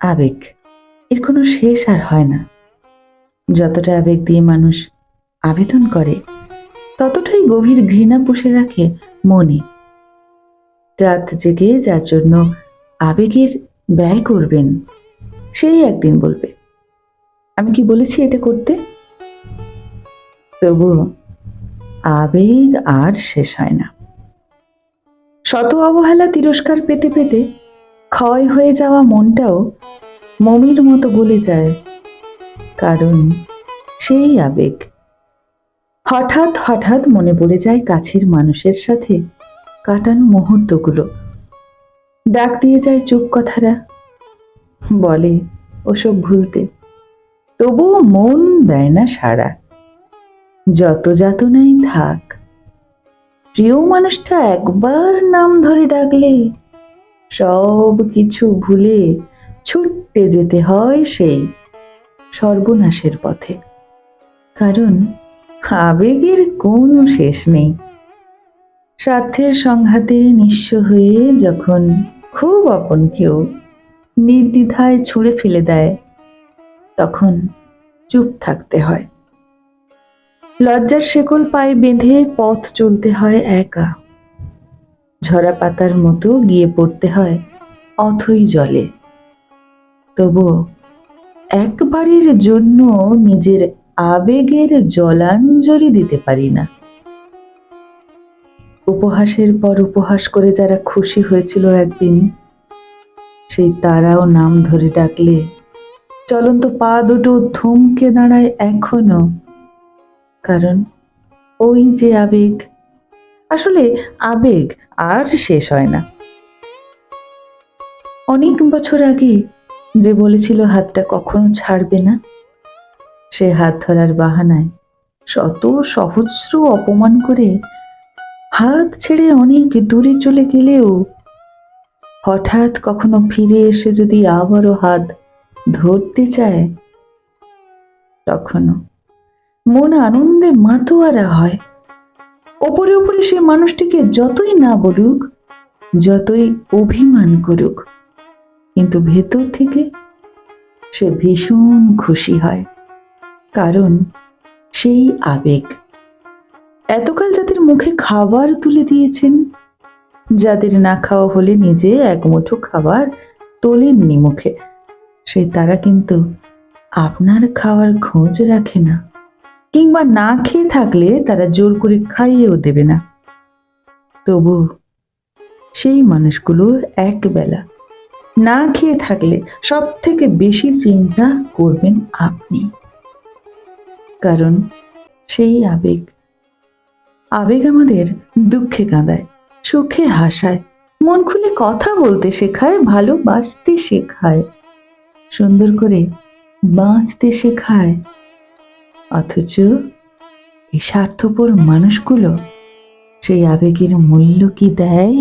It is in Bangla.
আবেগ, এর কোনো শেষ আর হয় না। যতটা আবেগ দিয়ে মানুষ আবেদন করে, ততটাই গভীর ঘৃণা পুষে রাখে মনে। রাত জেগে যার জন্য আবেগের ব্যয় করবেন, সেই একদিন বলবে, আমি কি বলেছি এটা করতে? তবুও আবেগ আর শেষ হয় না। শত অবহেলা তিরস্কার পেতে পেতে ক্ষয় হয়ে যাওয়া মনটাও মমির মতো গলে যায়, কারণ সেই আবেগ। হঠাৎ হঠাৎ মনে পড়ে যায় কাছের মানুষের সাথে কাটানো মুহূর্তগুলো। ডাক দিয়ে যায় চুপ কথারা, বলে ওসব ভুলতে। তবুও মন দেয় না সারা যত যাতনাই থাক, প্রিয় মানুষটা একবার নাম ধরে ডাকলে সব কিছু ভুলে ছুটতে যেতে হয় সেই সর্বনাশের পথে। কারণ আবেগের কোনো শেষ নেই। স্বার্থের সংঘাতে নিঃস্ব হয়ে যখন খুব আপন কেউ নির্দ্বিধায় ছুঁড়ে ফেলে দেয়, তখন চুপ থাকতে হয়। লজ্জার শেকল পায়ে বেঁধে পথ চলতে হয় একা। ঝরা পাতার মতো গিয়ে পড়তে হয় অথই জলে। তবুও একবারের জন্য নিজের আবেগের জলাঞ্জলি দিতে পারি না। উপহাসের পর উপহাস করে যারা খুশি হয়েছিল একদিন, সেই তারাও নাম ধরে ডাকলে, চলন্ত পা দুটো থমকে দাঁড়ায় এখনও, কারণ ওই যে আবেগ আসলে আবেগ আর শেষ হয় না। অনেক বছর আগে যে বলেছিল, হাতটা কখনো ছাড়বে না? সে হাত ধরার বাহানায় শত সহস্র অপমান করে হাত ছেড়ে অনেক দূরে চলে গেলেও হঠাৎ কখনো ফিরে এসে যদি আবারও হাত ধরতে চায়, তখনও মন আনন্দে মাতোয়ারা হয়। ওপরে ওপরে সে মানুষটিকে যতই না বলুক, যতই অভিমান করুক, কিন্তু ভেতর থেকে সে ভীষণ খুশি হয়, কারণ সেই আবেগ। এতকাল যাদের মুখে খাবার তুলে দিয়েছেন, যাদের না খাওয়া হলে নিজে এক মুঠো খাবার তোলেননি মুখে সে তারা কিন্তু আপনার খাওয়ার খোঁজ রাখে না। কিংবা না খেয়ে থাকলে তারা জোর করে খাইয়েও দেবে না। তবু সেই মানুষগুলো একবেলা না খেয়ে থাকলে সব থেকে বেশি চিন্তা করবেন আপনি। কারণ সেই আবেগ আবেগ আমাদের দুঃখে কাঁদায়, সুখে হাসায়। মন খুলে কথা বলতে শেখায়, ভালোবাসতে শেখায়, সুন্দর করে বাঁচতে শেখায়। অথচ এই স্বার্থপর মানুষগুলো সেই আবেগের মূল্য কি দেয়?